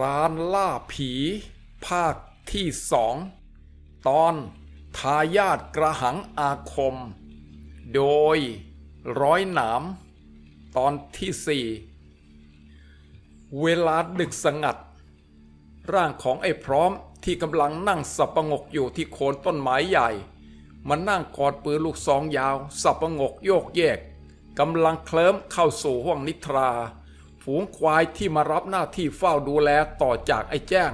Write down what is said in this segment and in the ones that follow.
รานล่าผี ภาคที่สอง ตอนทายาทกระหังอาคม โดยร้อยหนามตอนที่สี่เวลาดึกสงัด ร่างของไอ้พร้อมที่กำลังนั่งสับประงกอยู่ที่โคนต้นไม้ใหญ่ มันนั่งกอดปืนลูกซองยาว สับประงกโยกเยกกำลังเคลิ้มเข้าสู่ห้องนิทรา ฝูงควายที่มารับหน้าที่เฝ้าดูแลต่อจากไอ้แจ้ง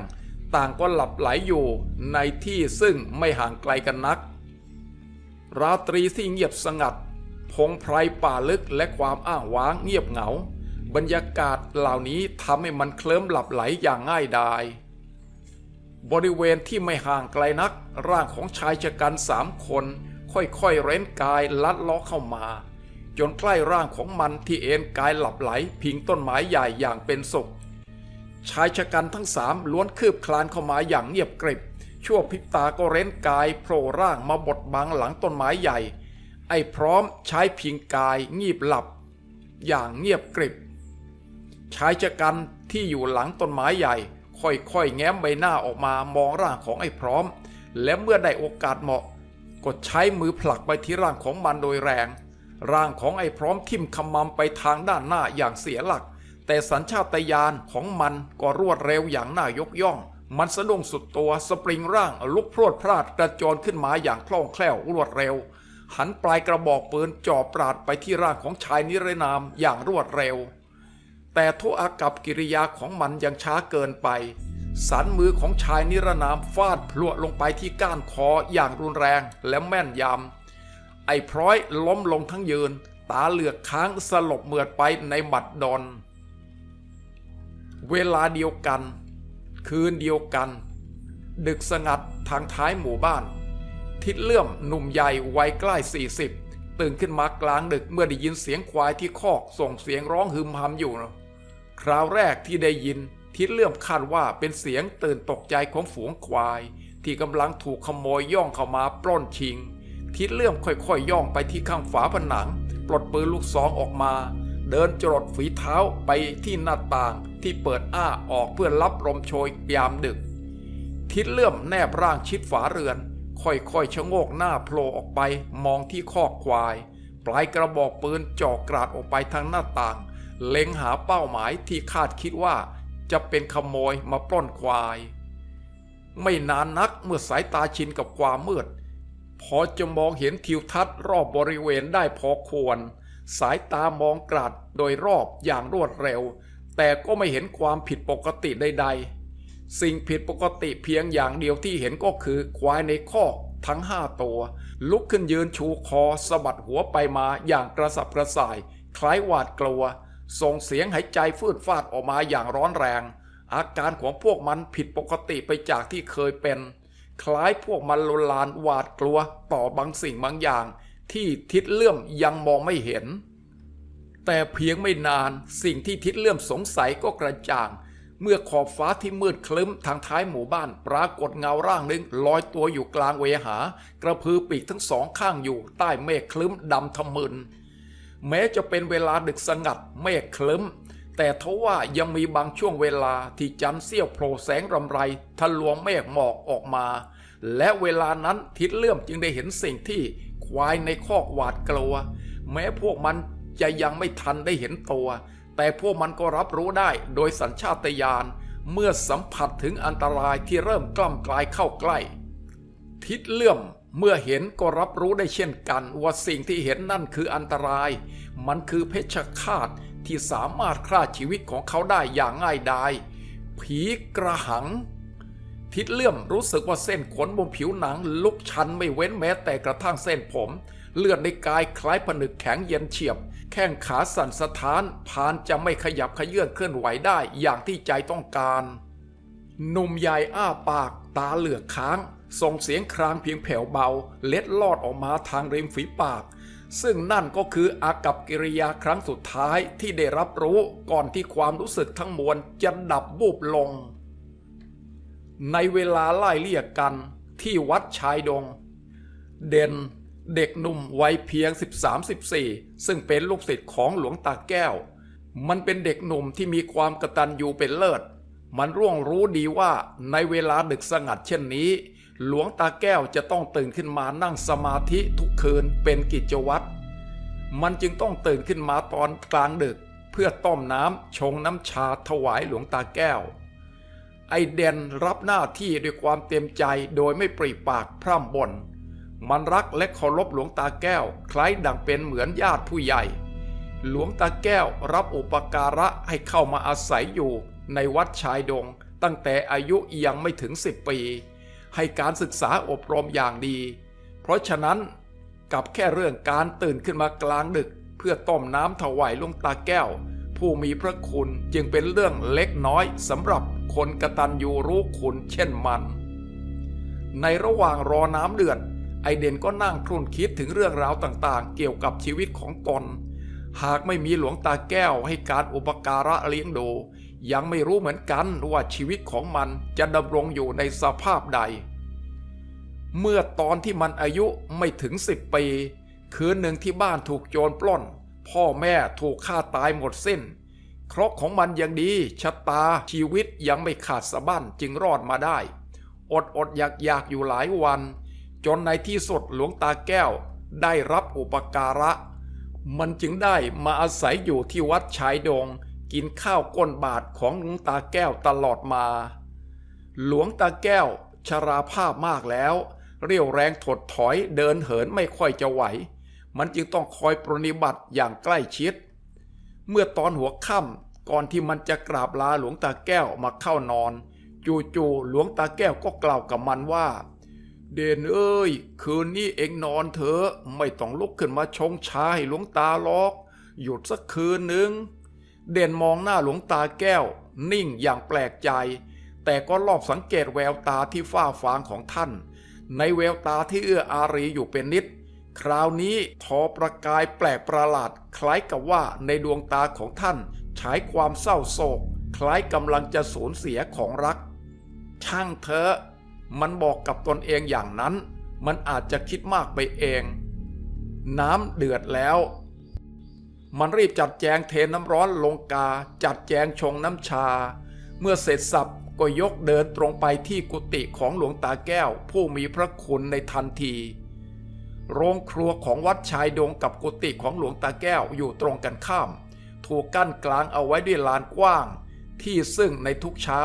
ต่างก็หลับไหลอยู่ในที่ซึ่งไม่ห่างไกลกันนัก ราตรีที่เงียบสงัด พงไพรป่าลึกและความอ้างว้างเงียบเหงา บรรยากาศเหล่านี้ทำให้มันเคลิ้มหลับไหลอย่างง่ายดายบริเวณที่ไม่ห่างไกลนัก ร่างของชายชะกันสามคน ค่อยๆเร้นกายลัดล้อเข้ามา จนใกล้ร่างของมันที่เอนกายหลับไหล พิงต้นไม้ใหญ่อย่างเป็นสุขชายชะกันทั้งสามล้วนคืบคลานเข้ามาอย่างเงียบกริบ ชั่วพริบตาก็เร้นกายโผล่ร่างมาบดบังหลังต้นไม้ใหญ่ ไอ้พร้อมใช้พิงกายงีบหลับ อย่างเงียบกริบ ชายชะกันที่อยู่หลังต้นไม้ใหญ่ ค่อยๆแง้มใบหน้าออกมามองร่างของไอ้พร้อม และเมื่อได้โอกาสเหมาะก็ใช้มือผลักไปที่ร่างของมันโดยแรง ร่างของไอ้พร้อมทิ่มขมำไปทางด้านหน้าอย่างเสียหลัก แต่สัญชาตญาณของมันก็รวดเร็วอย่างน่ายกย่อง มันสะดุ้งสุดตัวสปริงร่างลุกพรวดพลาดกระโจนขึ้นมาอย่างคล่องแคล่วรวดเร็ว หันปลายกระบอกปืนจ่อปราดไปที่ร่างของชายนิรนามอย่างรวดเร็ว แต่ทุอากับกิริยาของมันยังช้าเกินไปสันมือของชายนิรนามฟาดพลวดลงไปที่ก้านคออย่างรุนแรงและแม่นยำ ไอ้พร้อยล้มลงทั้งยืน ตาเหลือกค้างสลบเหมือดไปในหมัดดอน เวลาเดียวกัน คืนเดียวกัน ดึกสงัดทางท้ายหมู่บ้าน ทิดเลื่อมหนุ่มใหญ่วัยใกล้ 40 ตื่นขึ้นมากลางดึกเมื่อได้ยินเสียงควายที่คอกส่งเสียงร้องฮึมหำอยู่ คราวแรกที่ได้ยินทิดเลื่อมคาดว่าเป็นเสียงตื่นตกใจของฝูงควาย ที่กำลังถูกขโมยย่องเข้ามาปล้นชิง ทิดเลื่อมค่อยๆย่องไปที่ข้างฝาผนัง ปลดปืนลูกซองออกมา เดินจรดฝีเท้าไปที่หน้าต่างที่เปิดอ้าออกเพื่อรับลมโชยยามดึก ทิดเลื่อมแนบร่างชิดฝาเรือน ค่อยๆชะโงกหน้าโผล่ออกไปมองที่คอกควาย ปลายกระบอกปืนจ่อกราดออกไปทางหน้าต่าง เล็งหาเป้าหมายที่คาดคิดว่าจะเป็นขโมยมาปล้นควาย ไม่นานนักเมื่อสายตาชินกับความมืด พอจะมองเห็นทิวทัศน์รอบบริเวณได้พอควร สายตามองกราดโดยรอบอย่างรวดเร็ว แต่ก็ไม่เห็นความผิดปกติใดๆ สิ่งผิดปกติเพียงอย่างเดียวที่เห็นก็คือควายในคอกทั้งห้าตัว ลุกขึ้นยืนชูคอสะบัดหัวไปมาอย่างกระสับกระส่าย คล้ายหวาดกลัว ส่งเสียงหายใจฟืดฟาดออกมาอย่างร้อนแรง อาการของพวกมันผิดปกติไปจากที่เคยเป็น คล้ายพวกมันโลลานหวาดกลัวต่อบางสิ่งบางอย่าง ที่ทิดเลื่อมยังมองไม่เห็น แต่เพียงไม่นานสิ่งที่ทิดเลื่อมสงสัยก็กระจ่าง เมื่อขอบฟ้าที่มืดคลึ้มทางท้ายหมู่บ้าน ปรากฏเงาร่างหนึ่งลอยตัวอยู่กลางเวหา กระพือปีกทั้งสองข้างอยู่ใต้เมฆคลึ้มดำทะมึนแม้จะเป็นเวลาดึกสงัดเมฆคลึ้ม แต่ทว่ายังมีบางช่วงเวลาที่จันทร์เสี้ยวโผล่แสงรำไรทะลวงเมฆหมอกออกมา และเวลานั้นทิดเลื่อมจึงได้เห็นสิ่งที่ควายในคอกหวาดกลัว แม้พวกมันจะยังไม่ทันได้เห็นตัว แต่พวกมันก็รับรู้ได้โดยสัญชาตญาณเมื่อสัมผัสถึงอันตรายที่เริ่มกล้ำกลายเข้าใกล้ ทิดเลื่อมเมื่อเห็นก็รับรู้ได้เช่นกัน ว่าสิ่งที่เห็นนั่นคืออันตราย มันคือเพชฌฆาต ที่สามารถฆ่าชีวิตของเขาได้อย่างง่ายดาย ผีกระหัง ทิดเลื่อมรู้สึกว่าเส้นขนบนผิวหนังลุกชันไม่เว้นแม้แต่กระทั่งเส้นผม เลือดในกายคล้ายผนึกแข็งเย็นเฉียบ แข้งขาสั่นสะท้านพานจะไม่ขยับขยื่นเคลื่อนไหวได้อย่างที่ใจต้องการหนุ่มใหญ่อ้าปากตาเหลือกค้าง ส่งเสียงครางเพียงแผ่วเบา เล็ดลอดออกมาทางริมฝีปาก ซึ่งนั่นก็คืออากับกิริยาครั้งสุดท้ายที่ได้รับรู้ก่อนที่ความรู้สึกทั้งมวลจะดับบูบลง ในเวลาไล่เลี่ยกันที่วัดชายดง เด่นเด็กหนุ่มวัยเพียง 13-14 ซึ่งเป็นลูกศิษย์ของหลวงตาแก้ว มันเป็นเด็กหนุ่มที่มีความกระตัญญูเป็นเลิศ มันร่วงรู้ดีว่าในเวลาดึกสงัดเช่นนี้ หลวงตาแก้วจะต้องตื่นขึ้นมานั่งสมาธิทุกคืนเป็นกิจวัตร มันจึงต้องตื่นขึ้นมาตอนกลางดึก เพื่อต้มน้ำชงน้ำชาถวายหลวงตาแก้ว ไอเดนรับหน้าที่ด้วยความเต็มใจโดยไม่ปริปากพร่ำบ่น มันรักและเคารพหลวงตาแก้ว คล้ายดังเป็นเหมือนญาติผู้ใหญ่ หลวงตาแก้วรับอุปการะให้เข้ามาอาศัยอยู่ในวัดชายดง ตั้งแต่อายุยังไม่ถึง10ปี ให้การศึกษาอบรมอย่างดี เพราะฉะนั้นกับแค่เรื่องการตื่นขึ้นมากลางดึก เพื่อต้มน้ำถวายลงตาแก้ว ผู้มีพระคุณจึงเป็นเรื่องเล็กน้อยสำหรับคนกระตัญญูรู้คุณเช่นมัน ในระหว่างรอน้ำเดือดไอเด่นก็นั่งครุ่นคิดถึงเรื่องราวต่างๆ เกี่ยวกับชีวิตของตน หากไม่มีหลวงตาแก้วให้การอุปการะเลี้ยงดู ยังไม่รู้เหมือนกันว่าชีวิตของมันจะดำรงอยู่ในสภาพใด เมื่อตอนที่มันอายุไม่ถึงสิบปี คืนหนึ่งที่บ้านถูกโจรปล้น พ่อแม่ถูกฆ่าตายหมดสิ้น เคราะห์ของมันยังดีชะตาชีวิตยังไม่ขาดสะบั้นจึงรอดมาได้ อดอดอยากอยากอยู่หลายวัน จนในที่สุดหลวงตาแก้วได้รับอุปการะ มันจึงได้มาอาศัยอยู่ที่วัดชายดง กินข้าวก้นบาทของหลวงตาแก้วตลอดมา หลวงตาแก้วชราภาพมากแล้ว เรี่ยวแรงถดถอยเดินเหินไม่ค่อยจะไหว มันจึงต้องคอยปรนนิบัติอย่างใกล้ชิด เมื่อตอนหัวค่ำก่อนที่มันจะกราบลาหลวงตาแก้วมาเข้านอน จู่ๆหลวงตาแก้วก็กล่าวกับมันว่า เด่นเอ้ย คืนนี้เองนอนเถอะไม่ต้องลุกขึ้นมาชงชาให้หลวงตาหรอก หยุดสักคืนหนึ่ง เด่นมองหน้าหลวงตาแก้ว นิ่งอย่างแปลกใจ แต่ก็รอบสังเกตแววตาที่ฝ้าฟางของท่าน ในแววตาที่เอื้ออารีอยู่เป็นนิด คราวนี้ทอประกายแปลกประหลาด คล้ายกับว่าในดวงตาของท่านฉายความเศร้าโศก คล้ายกำลังจะสูญเสียของรัก ช่างเถอะมันบอกกับตนเองอย่างนั้น มันอาจจะคิดมากไปเอง น้ำเดือดแล้ว มันรีบจัดแจงเทน้ำร้อนลงกา จัดแจงชงน้ำชา เมื่อเสร็จสับก็ยกเดินตรงไปที่กุฏิของหลวงตาแก้ว ผู้มีพระคุณในทันที โรงครัวของวัดชายดงกับกุฏิของหลวงตาแก้วอยู่ตรงกันข้าม ถูกกั้นกลางเอาไว้ด้วยลานกว้าง ที่ซึ่งในทุกเช้า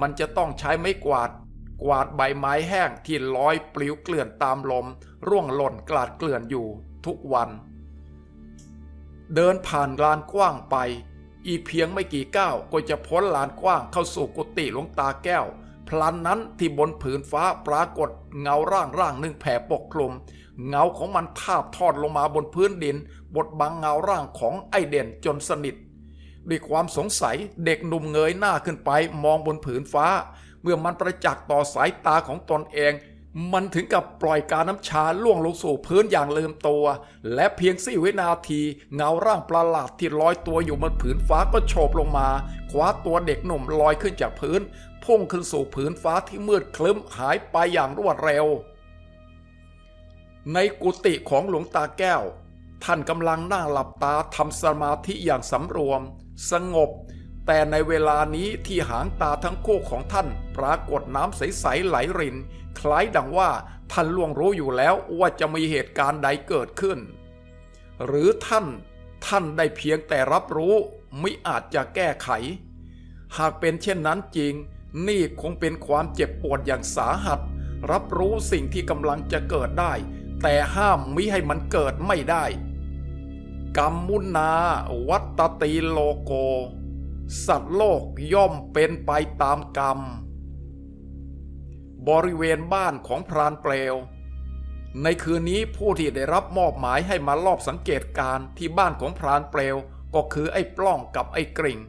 มันจะต้องใช้ไม้กวาด กวาดใบไม้แห้งที่ลอยปลิวเกลื่อนตามลม ร่วงหล่นกลาดเกลื่อนอยู่ทุกวัน เดินผ่านลานกว้างไป อีกเพียงไม่กี่ก้าวก็จะพ้นลานกว้างเข้าสู่กุฏิหลวงตาแก้ว พลันนั้นที่บนผืนฟ้าปรากฏเงาร่างร่างหนึ่งแผ่ปกคลุม เงาของมันทาบทอดลงมาบนพื้นดิน บดบังเงาร่างของไอเด่นจนสนิท ด้วยความสงสัยเด็กหนุ่มเงยหน้าขึ้นไปมองบนผืนฟ้า เมื่อมันประจักษ์ต่อสายตาของตนเอง มันถึงกับปล่อยการน้ำชาล่วงลงสู่พื้นอย่างลืมตัว และเพียงสี่วินาที เงาร่างประหลาดที่ลอยตัวอยู่บนผืนฟ้าก็โฉบลงมา คว้าตัวเด็กหนุ่มลอยขึ้นจากพื้น พุ่งขึ้นสู่ผืนฟ้าที่มืดคลึ้มหายไปอย่างรวดเร็ว ในกุฏิของหลวงตาแก้ว ท่านกำลังนั่งหลับตาทำสมาธิอย่างสำรวม สงบ แต่ในเวลานี้ที่หางตาทั้งคู่ของท่าน ปรากฏน้ำใสๆไหลริน คล้ายดังว่าท่านล่วงรู้อยู่แล้วว่าจะมีเหตุการณ์ใดเกิดขึ้น หรือท่านท่านได้เพียงแต่รับรู้ไม่อาจจะแก้ไข หากเป็นเช่นนั้นจริง นี่คงเป็นความเจ็บปวดอย่างสาหัส รับรู้สิ่งที่กำลังจะเกิดได้ แต่ห้ามมิให้มันเกิดไม่ได้กรรมมุนาวัตติโลโก สัตว์โลกย่อมเป็นไปตามกรรม บริเวณบ้านของพรานเปลว ในคืนนี้ผู้ที่ได้รับมอบหมายให้มาลอบสังเกตการณ์ที่บ้านของพรานเปลว ก็คือไอ้ปล้องกับไอ้กริ่ง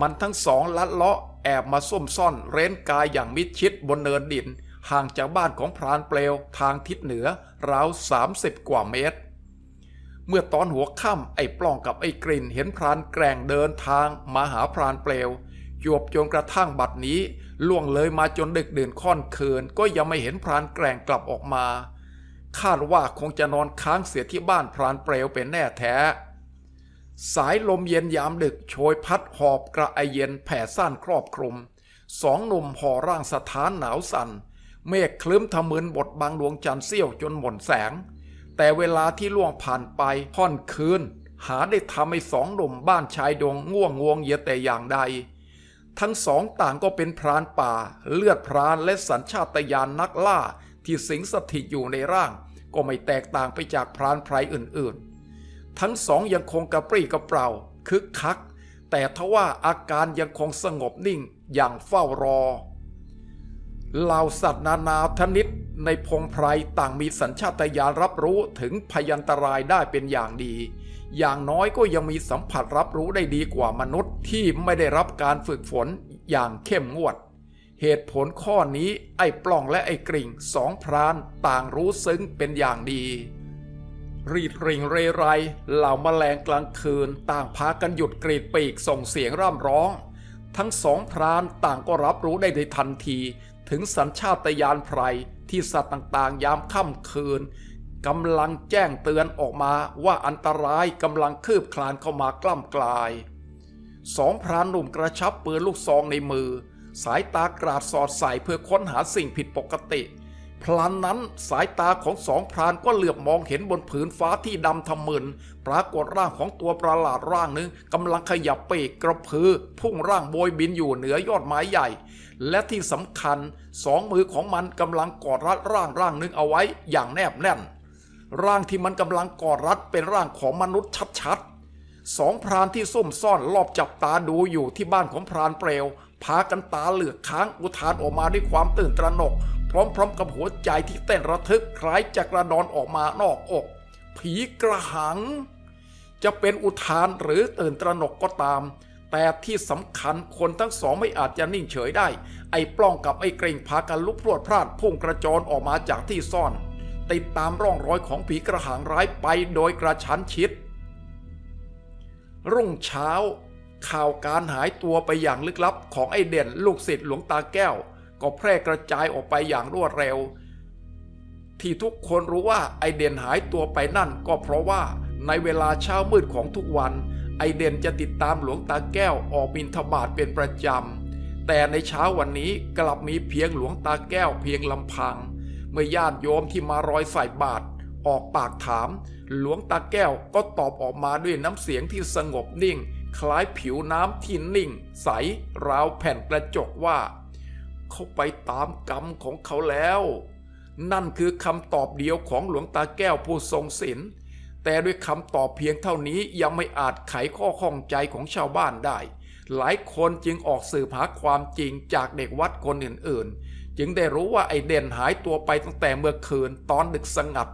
มันทั้งสองลัดเลาะแอบมาซุ่มซ่อนเร้นกายอย่างมิดชิดบนเนินดิน ห่างจากบ้านของพรานเปลวทางทิศเหนือราว 30 กว่าเมตร เมื่อตอนหัวค่ำไอ้ปล้องกับไอ้กลิ่นเห็นพรานแกร่งเดินทางมาหาพรานเปลวจวบจนกระทั่งบัดนี้ ล่วงเลยมาจนดึกดื่นค่อนคืน ก็ยังไม่เห็นพรานแกร่งกลับออกมา คาดว่าคงจะนอนค้างเสียที่บ้านพรานเปลวเป็นแน่แท้ สายลมเย็นยามดึกโชยพัดหอบกระไอเย็นแผ่ซ่านครอบคลุม สองหนุ่มห่อร่างสถานหนาวสัน่น เมฆคลึ้มทะมึนบดบังดวงจันทร์เสี้ยวจนหม่นแสง แต่เวลาที่ล่วงผ่านไปค่อนคืน หาได้ทำให้สองหนุ่มบ้านชายดงง่วงงวงเหยแต่อย่างใด ทั้งสองต่างก็เป็นพรานป่า เลือดพรานและสัญชาตญาณนักล่าที่สิงสถิตอยู่ในร่าง ก็ไม่แตกต่างไปจากพรานไพรอื่นๆ ทั้งสองยังคงกระปรี้กระเปร่าคึกคัก แต่ทว่าอาการยังคงสงบนิ่งอย่างเฝ้ารอเหล่าสัตว์นานาชนิด ในพงไพรต่างมีสัญชาตญาณรับรู้ถึงพยันตรายได้เป็นอย่างดี อย่างน้อยก็ยังมีสัมผัสรับรู้ได้ดีกว่ามนุษย์ที่ไม่ได้รับการฝึกฝนอย่างเข้มงวด เหตุผลข้อนี้ไอ้ปล้องและไอ้กริ่งสองพรานต่างรู้ซึ้งเป็นอย่างดี รีดริ่งเรไรเหล่าแมลงกลางคืนต่างพากันหยุดกรีดปีกส่งเสียงร่ำร้อง ทั้งสองพรานต่างก็รับรู้ได้ในทันที ถึงสัญชาตญาณไพร ที่สัตว์ต่างๆ ยามค่ำคืนกำลังแจ้งเตือนออกมาว่าอันตรายกำลังคืบคลานเข้ามากล้ำกลาย สองพรานหนุ่มกระชับปืนลูกซองในมือ สายตากราดสอดใส่เพื่อค้นหาสิ่งผิดปกติ พลันนั้นสายตาของสองพรานก็เหลือบมองเห็นบนผืนฟ้าที่ดำทำมึนปรากฏร่างของตัวประหลาดร่างหนึ่งกำลังขยับปีกกระพือ พุ่งร่างโบยบินอยู่เหนือยอดไม้ใหญ่ และที่สำคัญสองมือของมันกำลังกอดรัดร่างร่างหนึ่งเอาไว้อย่างแนบแน่น ร่างที่มันกำลังกอดรัดเป็นร่างของมนุษย์ชัดๆสองพรานที่ซุ่มซ่อนรอบจับตาดูอยู่ที่บ้านของพรานเปลวพากันตาเหลือกค้างอุทานออกมาด้วยความตื่นตระหนก พร้อมๆกับหัวใจที่เต้นระทึกคล้ายจะกระดอนออกมานอกอก ผีกระหัง จะเป็นอุทานหรือตื่นตระหนกก็ตาม แต่ที่สำคัญคนทั้งสองไม่อาจจะนิ่งเฉยได้ ไอ้ปล้องกับไอ้เกรงพากันลุกพรวดพลาดพุ่งกระจนออกมาจากที่ซ่อน ติดตามร่องรอยของผีกระหังร้ายไปโดยกระชั้นชิด รุ่งเช้าข่าวการหายตัวไปอย่างลึกลับของไอ้เด่นลูกศิษย์หลวงตาแก้ว ก็แพร่กระจายออกไปอย่างรวดเร็ว ที่ทุกคนรู้ว่าไอเด่นหายตัวไปนั่นก็เพราะว่าในเวลาเช้ามืดของทุกวัน ไอเด่นจะติดตามหลวงตาแก้วออกบินทบาทเป็นประจำ แต่ในเช้าวันนี้กลับมีเพียงหลวงตาแก้วเพียงลำพัง เมื่อญาติโยมที่มารอยใส่บาตรออกปากถาม หลวงตาแก้วก็ตอบออกมาด้วยน้ำเสียงที่สงบนิ่ง คล้ายผิวน้ำที่นิ่ง ใสราวแผ่นกระจกว่า เขาไปตามกรรมของเขาแล้ว นั่นคือคำตอบเดียวของหลวงตาแก้วผู้ทรงศีลแต่ด้วยคำตอบเพียงเท่านี้ยังไม่อาจไขข้อข้องใจของชาวบ้านได้ หลายคนจึงออกสืบหาความจริงจากเด็กวัดคนอื่นๆ จึงได้รู้ว่าไอเด่นหายตัวไปตั้งแต่เมื่อคืนตอนดึกสงัด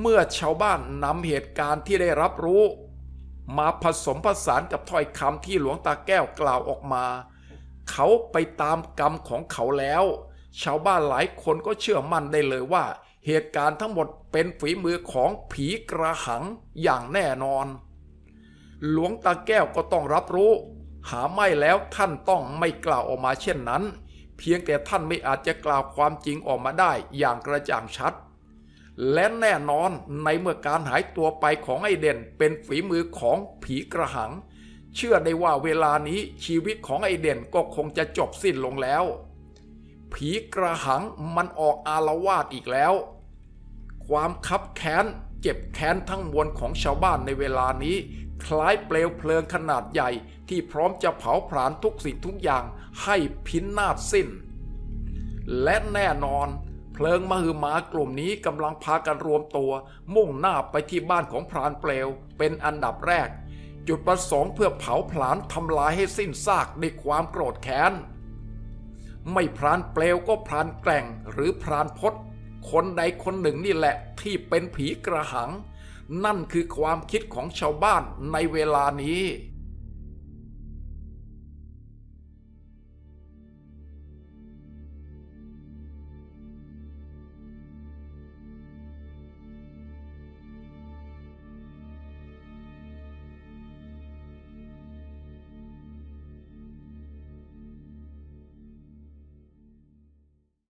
เมื่อชาวบ้านนำเหตุการณ์ที่ได้รับรู้ มาผสมผสานกับถ้อยคำที่หลวงตาแก้วกล่าวออกมา เขาไปตามกรรมของเขาแล้ว ชาวบ้านหลายคนก็เชื่อมั่นได้เลยว่า เหตุการณ์ทั้งหมดเป็นฝีมือของผีกระหังอย่างแน่นอน หลวงตาแก้วก็ต้องรับรู้ หาไม่แล้วท่านต้องไม่กล่าวออกมาเช่นนั้น เพียงแต่ท่านไม่อาจจะกล่าวความจริงออกมาได้อย่างกระจ่างชัด และแน่นอนในเมื่อการหายตัวไปของไอเด่นเป็นฝีมือของผีกระหัง เชื่อได้ว่าเวลานี้ชีวิตของไอเด่นก็คงจะจบสิ้นลงแล้ว ผีกระหังมันออกอารวาสอีกแล้ว ความคับแค้นเจ็บแค้นทั้งมวลของชาวบ้านในเวลานี้ คล้ายเปลวเพลิงขนาดใหญ่ที่พร้อมจะเผาผลาญทุกสิ่งทุกอย่างให้พินาศสิ้น และแน่นอน เพลิงมหึมากลุ่มนี้กำลังพากันรวมตัว มุ่งหน้าไปที่บ้านของพรานเปลวเป็นอันดับแรก จุดประสงค์เพื่อเผาผลาญทำลายให้สิ้นซากในความโกรธแค้น ไม่พรานเปลวก็พรานแกล่งหรือพรานพศคนใดคนหนึ่งนี่แหละที่เป็นผีกระหัง นั่นคือความคิดของชาวบ้านในเวลานี้